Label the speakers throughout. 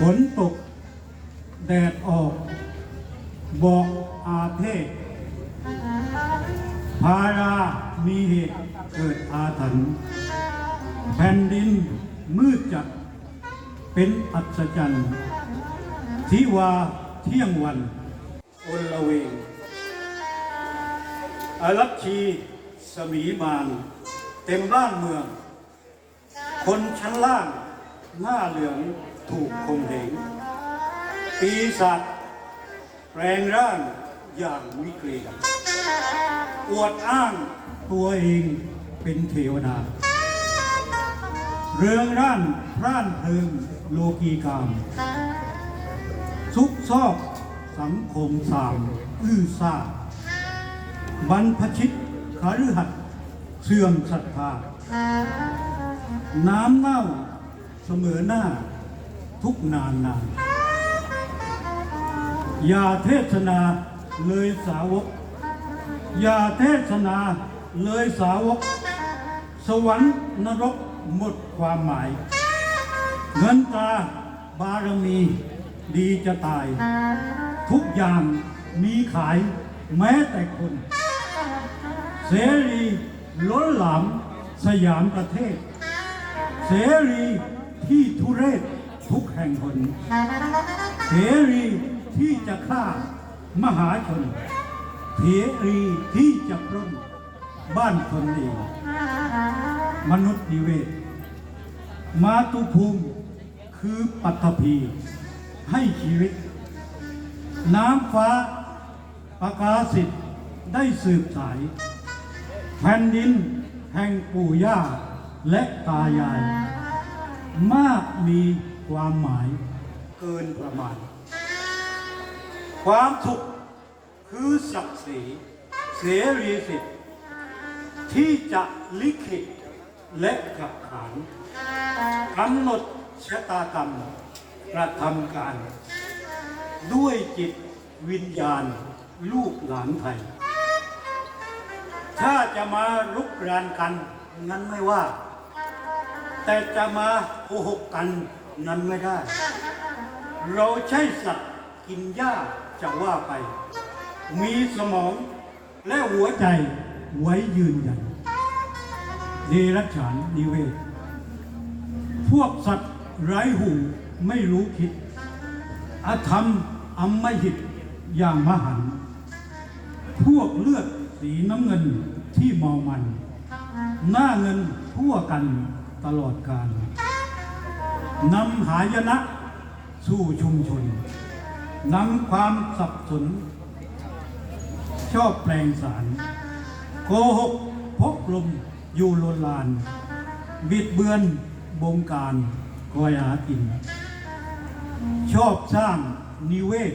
Speaker 1: ฝนตก แดดออก บอกอาเพศพารามีเหตุเกิดอาถรรพ์แผ่นดินมืดจัด เป็นอัศจรรย์ทิวาเที่ยงวันอลลเวงอารัชชีสมีมานเต็มบ้านเมือง คนชั้นล่างหน้าเหลือง ถูกคมเหงปีศาจแปลงร่างอย่างวิกฤตอวดอ้างตัวเองเป็นเทวดา เรืองร่านพร่านเพลิงโลกีกาม ซุกซอกสังคมสาม อื้อซ่าบรรพชิตคาฤหัสถ์เสื่อมศรัทธา น้ำเน่าเสมอหน้า ทุกนานนานอย่าเทศนาเลยสาวก อย่าเทศนาเลยสาวก สวรรค์นรกหมดความหมาย เงินตาบารมีดีจะตาย ทุกอย่างมีขายแม้แต่คน เสรีล้นหลามสยามประเทศ เสรีที่ทุเรศ ทุกแห่งหนเสรีที่จะฆ่ามหาชนเสรีที่จะปล้นบ้านคนเองมนุษย์นิเวศ มาตุภูมิคือปัตภีให้ชีวิต น้ำฟ้าประกาศิทธิ์ได้สืบสาย แผ่นดินแห่งปู่ย่าและตายาย มากมี ความหมายเกินประมาณ ความสุขคือศักดิ์ศรีเสรีสิทธิ์ที่จะลิขิตและขับขานกำหนดชะตากรรมกระทำการ ด้วยจิตวิญญาณลูกหลานไทย ถ้าจะมาลุกรานกันนั้นไม่ว่า แต่จะมาโกหกกัน นั้นไม่ได้ เราใช่สัตว์กินหญ้าจะว่าไป มีสมองและหัวใจไว้ยืนยันเดรัจฉานนิเวศ พวกสัตว์ไร้หูไม่รู้คิด อธรรมอำมหิตอย่างมหัน พวกเลือดสีน้ำเงินที่เมามัน หน้าเงินทั่วกันตลอดกาล นำหายนะสู่ชุมชนนำความสับสน ชอบแปลงสาร โกหกพกลมอยู่โลนลาน บิดเบือนบงการคอยหากิน ชอบสร้างนิเวศ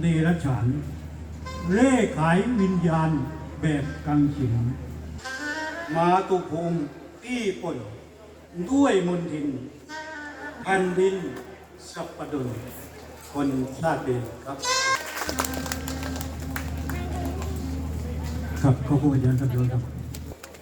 Speaker 1: เดรัจฉานเร่ขายวิญญาณแบบกังขินมาตุภูมิที่ปนด้วยมนทิน แผ่นดินสัปปดลคนชาติเดชครับ ครับขอบคุณอาจารย์ครับโยนครับ